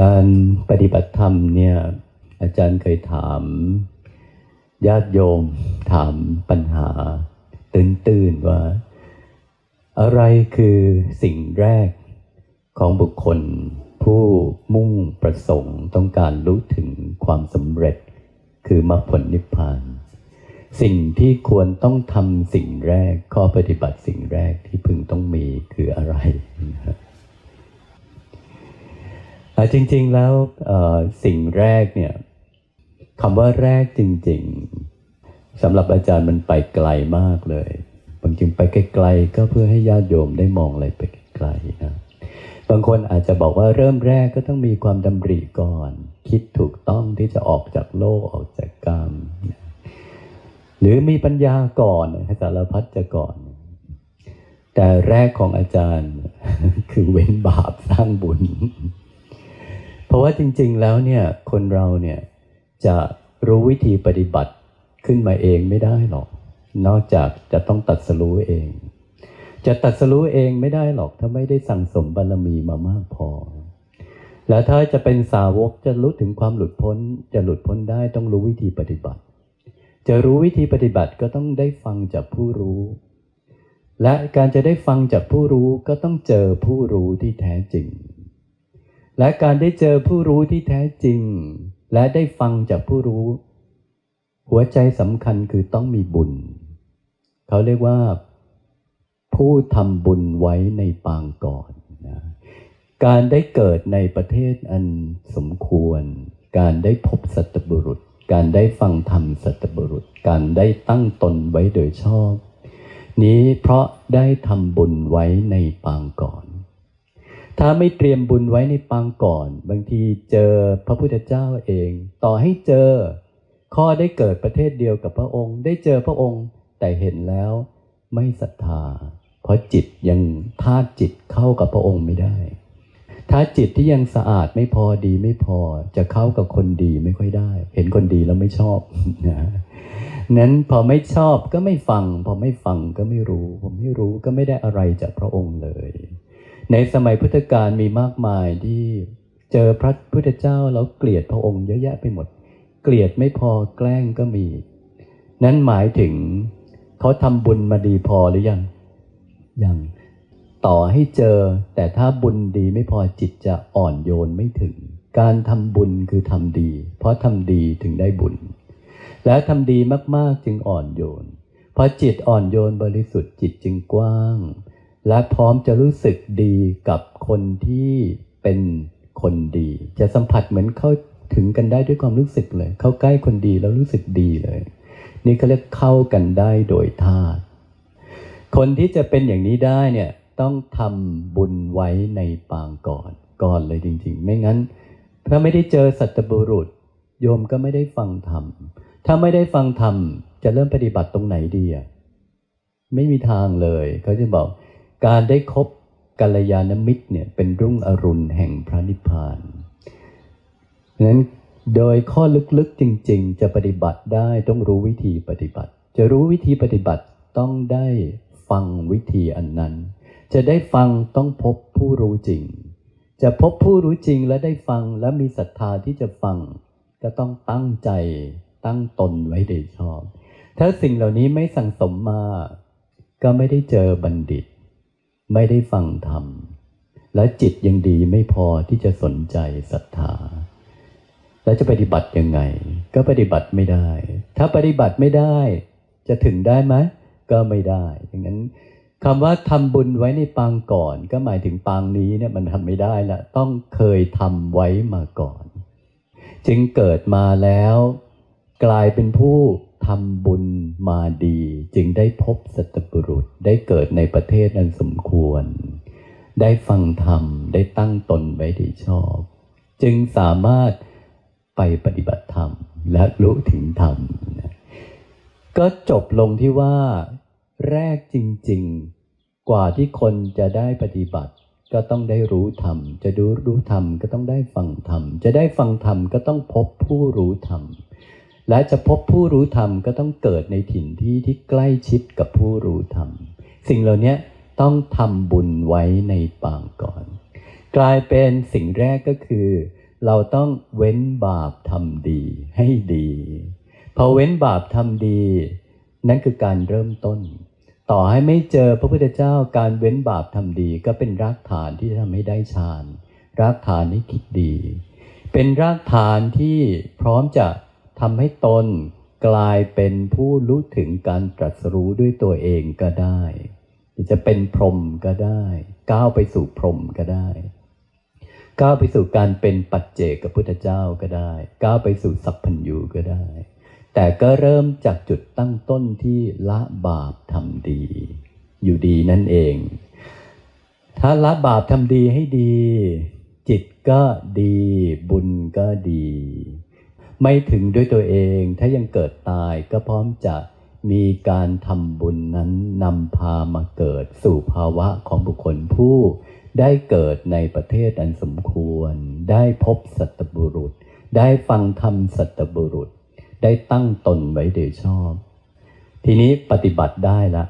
การปฏิบัติธรรมเนี่ยอาจารย์เคยถาม ญาติโยมถามปัญหา ตื่นๆว่า อะไรคือสิ่งแรกของบุคคลผู้มุ่งประสงค์ต้องการรู้ถึงความสำเร็จ คือมรรคผลนิพพาน สิ่งที่ควรต้องทำสิ่งแรกข้อปฏิบัติสิ่งแรกที่พึงต้องมีคืออะไรนะครับจริง ๆแล้วสิ่งแรกเนี่ย คำว่าแรกจริง ๆสำหรับอาจารย์มันไปไกลมากเลยบางทีไปไกลๆก็เพื่อให้ญาติโยมได้มองอะไรไปไกลๆนะบางคนอาจจะบอกว่าเริ่มแรกก็ต้องมีความดำริก่อน คิดถูกต้องที่จะออกจากโลกออกจากกรรม หรือมีปัญญาก่อนสารพัดจะก่อน แต่แรกของอาจารย์คือเว้นบาปสร้างบุญ เพราะว่าจริง ๆ แล้วเนี่ยคนเราเนี่ย จะรู้วิธีปฏิบัติขึ้นมาเองไม่ได้หรอก นอกจากจะต้องตัดสรู้เอง จะตัดสรู้เองไม่ได้หรอกถ้าไม่ได้สั่งสมบารมีมามากพอ แล้วถ้าจะเป็นสาวกจะรู้ถึงความหลุดพ้น จะหลุดพ้นได้ต้องรู้วิธีปฏิบัติ จะรู้วิธีปฏิบัติก็ต้องได้ฟังจากผู้รู้ และการจะได้ฟังจากผู้รู้ก็ต้องเจอผู้รู้ที่แท้จริง และการได้เจอผู้รู้ที่แท้จริง และได้ฟังจากผู้รู้ หัวใจสำคัญคือต้องมีบุญ เขาเรียกว่า ผู้ทำบุญไว้ในปางก่อนนะการได้เกิดในประเทศอันสมควร การได้พบสัตบุรุษ การได้ฟังธรรมสัตบุรุษ การได้ตั้งตนไว้โดยชอบ นี้เพราะได้ทำบุญไว้ในปางก่อน ถ้าไม่เตรียมบุญไว้ในปางก่อน บางทีเจอพระพุทธเจ้าเอง ต่อให้เจอ ข้อได้เกิดประเทศเดียวกับพระองค์ ได้เจอพระองค์แต่เห็นแล้วไม่ศรัทธา เพราะจิตยังธาตุจิตเข้ากับพระองค์ไม่ได้ ถ้าจิตที่ยังสะอาดไม่พอดีไม่พอจะเข้ากับคนดีไม่ค่อยได้ เห็นคนดีแล้วไม่ชอบนะนั้นพอไม่ชอบก็ไม่ฟัง พอไม่ฟังก็ไม่รู้ ผมไม่รู้ก็ไม่ได้อะไรจากพระองค์เลย ในสมัยพุทธกาลมีมากมายที่เจอพระพุทธเจ้าแล้วเกลียดพระองค์เยอะแยะไปหมด เกลียดไม่พอแกล้งก็มี นั้นหมายถึงเขาทำบุญมาดีพอหรือยังยังต่อให้เจอ แต่ถ้าบุญดีไม่พอจิตจะอ่อนโยนไม่ถึง การทำบุญคือทำดี เพราะทำดีถึงได้บุญ และทำดีมากๆจึงอ่อนโยนเพราะจิตอ่อนโยนบริสุทธิ์จิตจึงกว้าง และพร้อมจะรู้สึกดีกับคนที่เป็นคนดี จะสัมผัสเหมือนเข้าถึงกันได้ด้วยความรู้สึกเลย เข้าใกล้คนดีแล้วรู้สึกดีเลย นี่เขาเรียกเข้ากันได้โดยธาตุคนที่จะเป็นอย่างนี้ได้เนี่ยต้องทำบุญไว้ในปางก่อนก่อนเลยจริง ๆ ไม่งั้น ถ้าไม่ได้เจอสัตบุรุษ โยมก็ไม่ได้ฟังธรรมถ้าไม่ได้ฟังธรรมจะเริ่มปฏิบัติตรงไหนดีอะไม่มีทางเลยเขาจะบอก การได้คบกัลยาณมิตรเนี่ยเป็นรุ่งอรุณแห่งพระนิพพานฉะนั้นโดยข้อลึกๆจริง ๆ จะปฏิบัติได้ต้องรู้วิธีปฏิบัติ จะรู้วิธีปฏิบัติต้องได้ฟังวิธีอันนั้น จะได้ฟังต้องพบผู้รู้จริง จะพบผู้รู้จริงและได้ฟังและมีศรัทธาที่จะฟัง ก็ต้องตั้งใจตั้งตนไว้โดยชอบ ถ้าสิ่งเหล่านี้ไม่สั่งสมมา ก็ไม่ได้เจอบัณฑิต ไม่ได้ฟังธรรม และจิตยังดีไม่พอที่จะสนใจศรัทธา แล้วจะปฏิบัติยังไง ก็ปฏิบัติไม่ได้ ถ้าปฏิบัติไม่ได้ จะถึงได้ไหมก็ไม่ได้ดังนั้นคำว่าทำบุญไว้ในปางก่อน ก็หมายถึงปางนี้เนี่ยมันทำไม่ได้ละต้องเคยทำไว้มาก่อน จึงเกิดมาแล้ว กลายเป็นผู้ ทำบุญมาดี จึงได้พบสัตบุรุษได้เกิดในประเทศนั้นสมควร ได้ฟังธรรมได้ตั้งตนไว้ดีชอบ จึงสามารถไปปฏิบัติธรรมและรู้ถึงธรรม ก็จบลงที่ว่า แรกจริง ๆ กว่าที่คนจะได้ปฏิบัติก็ต้องได้รู้ธรรม จะดูรู้ธรรมก็ต้องได้ฟังธรรม จะได้ฟังธรรมก็ต้องพบผู้รู้ธรรม และจะพบผู้รู้ธรรมก็ต้องเกิดในถิ่นที่ที่ใกล้ชิดกับผู้รู้ธรรม สิ่งเหล่านี้ต้องทำบุญไว้ในปางก่อน กลายเป็นสิ่งแรกก็คือ เราต้องเว้นบาปทำดีให้ดี พอเว้นบาปทำดี นั่นคือการเริ่มต้น ต่อให้ไม่เจอพระพุทธเจ้าการเว้นบาปทำดี ก็เป็นรากฐานที่ทำให้ได้ฌานรากฐานให้คิดดี เป็นรากฐานที่พร้อมจะ ทำให้ตนกลายเป็นผู้รู้ถึงการตรัสรู้ด้วยตัวเองก็ได้จะเป็นพรหมก็ได้ ก้าวไปสู่พรหมก็ได้ ก้าวไปสู่การเป็นปัจเจกกับพุทธเจ้าก็ได้ ก้าวไปสู่สัพพัญญูก็ได้ แต่ก็เริ่มจากจุดตั้งต้นที่ละบาปทำดี อยู่ดีนั่นเอง ถ้าละบาปทำดีให้ดี จิตก็ดีบุญก็ดี ไม่ถึงด้วยตัวเอง ถ้ายังเกิดตายก็พร้อมจะมีการทำบุญนั้นนำพามาเกิดสู่ภาวะของบุคคลผู้ได้เกิดในประเทศอันสมควร ได้พบสัตบุรุษ ได้ฟังธรรมสัตบุรุษ ได้ตั้งตนไว้โดยชอบ ทีนี้ปฏิบัติได้ละ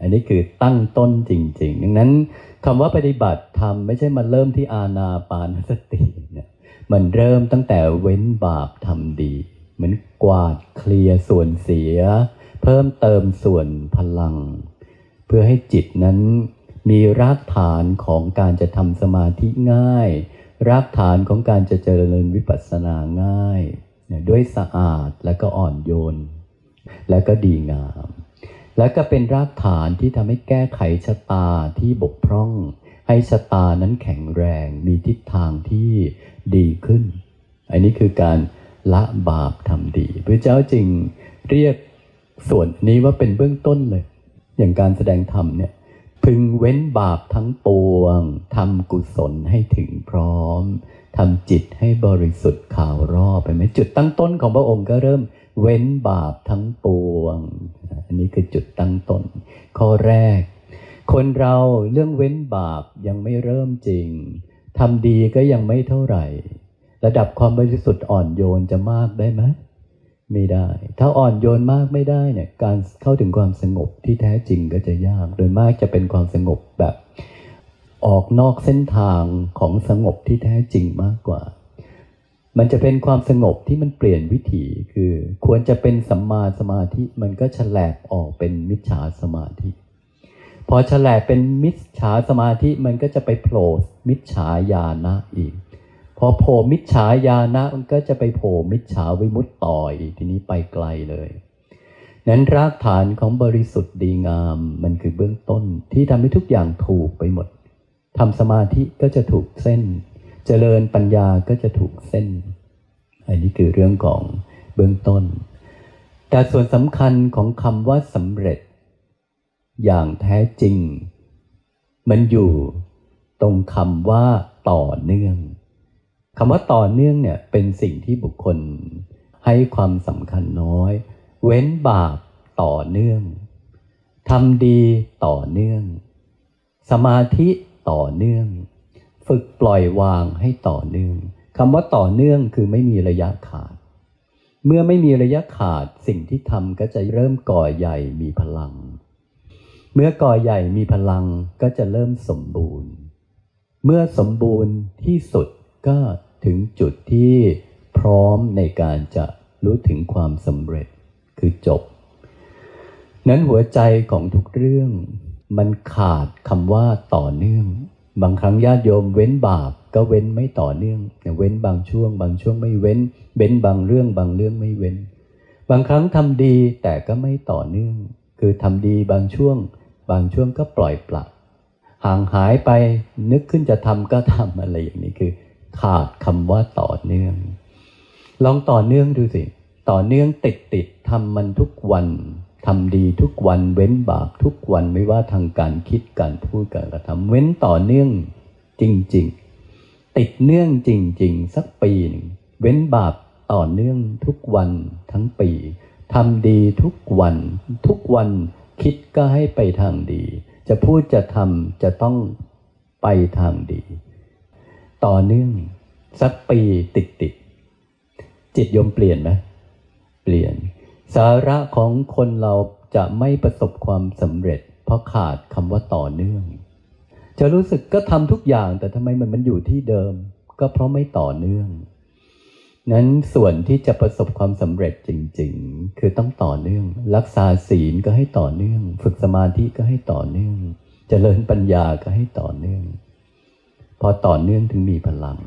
อันนี้คือตั้งต้นจริง ๆ ดังนั้นคำว่าปฏิบัติธรรมไม่ใช่มาเริ่มที่อาณาปานสติ มันเริ่มตั้งแต่เว้นบาปทำดี เหมือนกวาดเคลียร์ส่วนเสีย เพิ่มเติมส่วนพลัง เพื่อให้จิตนั้นมีรากฐานของการจะทำสมาธิง่าย รากฐานของการจะเจริญวิปัสสนาง่ายเนี่ยด้วยสะอาดและก็อ่อนโยน และก็ดีงาม และก็เป็นรากฐานที่ทำให้แก้ไขชะตาที่บกพร่อง ให้ชะตานั้นแข็งแรงมีทิศทางที่ดีขึ้น อันนี้คือการละบาปทำดีพระเจ้าจึงเรียกส่วนนี้ว่าเป็นเบื้องต้นเลย อย่างการแสดงธรรมเนี่ยพึงเว้นบาปทั้งปวงทำกุศลให้ถึงพร้อมทำจิตให้บริสุทธิ์ข่าวรอบไปไหมจุดตั้งต้นของพระองค์ก็เริ่มเว้นบาปทั้งปวง อันนี้คือจุดตั้งต้น ข้อแรก คนเราเรื่องเว้นบาปยังไม่เริ่มจริงทำดีก็ยังไม่เท่าไหร่ ระดับความบริสุทธิ์อ่อนโยนจะมากได้ไหมไม่ได้ ถ้าอ่อนโยนมากไม่ได้เนี่ยการเข้าถึงความสงบที่แท้จริงก็จะยาก โดยมากจะเป็นความสงบแบบ ออกนอกเส้นทางของสงบที่แท้จริงมากกว่า มันจะเป็นความสงบที่มันเปลี่ยนวิถีคือ ควรจะเป็นสัมมาสมาธิมันก็ฉลบออกเป็นมิจฉาสมาธิ พอฉลบเป็นมิจฉาสมาธิมันก็จะไปโผล่มิจฉาญาณะอีก พอโผล่มิจฉาญาณะมันก็จะไปโผล่มิจฉาวิมุตต์ต่ออีกทีนี้ไปไกลเลยนั้นรากฐานของบริสุทธิ์ดีงามมันคือเบื้องต้นที่ทำให้ทุกอย่างถูกไปหมดทำสมาธิก็จะถูกเส้น เจริญปัญญาก็จะถูกเส้น อันนี้คือเรื่องของเบื้องต้น แต่ส่วนสำคัญของคำว่าสำเร็จ อย่างแท้จริง มันอยู่ตรงคำว่าต่อเนื่องคำว่าต่อเนื่องเนี่ยเป็นสิ่งที่บุคคลให้ความสำคัญน้อย เว้นบาปต่อเนื่องทำดีต่อเนื่อง สมาธิต่อเนื่อง ฝึกปล่อยวางให้ต่อเนื่องคำว่าต่อเนื่องคือไม่มีระยะขาด เมื่อไม่มีระยะขาดสิ่งที่ทำก็จะเริ่มก่อใหญ่มีพลัง เมื่อก่อใหญ่มีพลังก็จะเริ่มสมบูรณ์ เมื่อสมบูรณ์ที่สุดก็ถึงจุดที่พร้อมในการจะรู้ถึงความสำเร็จคือจบ นั้นหัวใจของทุกเรื่อง มันขาดคำว่าต่อเนื่อง บางครั้งญาติโยมเว้นบาปก็เว้นไม่ต่อเนื่องเว้นบางช่วง บางช่วงไม่เว้น เว้นบางเรื่องบางเรื่องไม่เว้น บางครั้งทำดีแต่ก็ไม่ต่อเนื่อง คือทำดีบางช่วง บางช่วงก็ปล่อยปละห่างหายไปนึกขึ้นจะทำก็ทำอะไรอย่างนี้คือ ขาดคำว่าต่อเนื่อง ลองต่อเนื่องดูสิ ต่อเนื่องติดติดทำมันทุกวันทำดีทุกวันเว้นบาปทุกวันไม่ว่าทางการคิดการพูดการกระทำเว้นต่อเนื่องจริง ๆ ติดเนื่องจริง ๆ สักปีหนึ่งเว้นบาปต่อเนื่องทุกวันทั้งปีททำดีทุกวันทุกวัน คิดก็ให้ไปทางดี จะพูดจะทำจะต้องไปทางดี ต่อเนื่องสักปีติดติดจิตยมเปลี่ยนไหมเปลี่ยน สาระของคนเราจะไม่ประสบความสำเร็จ เพราะขาดคำว่าต่อเนื่อง จะรู้สึกก็ทำทุกอย่างแต่ทำไมมันมันอยู่ที่เดิม ก็เพราะไม่ต่อเนื่อง นั้นส่วนที่จะประสบความสำเร็จจริง ๆ คือต้องต่อเนื่อง รักษาศีลก็ให้ต่อเนื่อง ฝึกสมาธิก็ให้ต่อเนื่อง เจริญปัญญาก็ให้ต่อเนื่อง พอต่อเนื่องถึงมีพลัง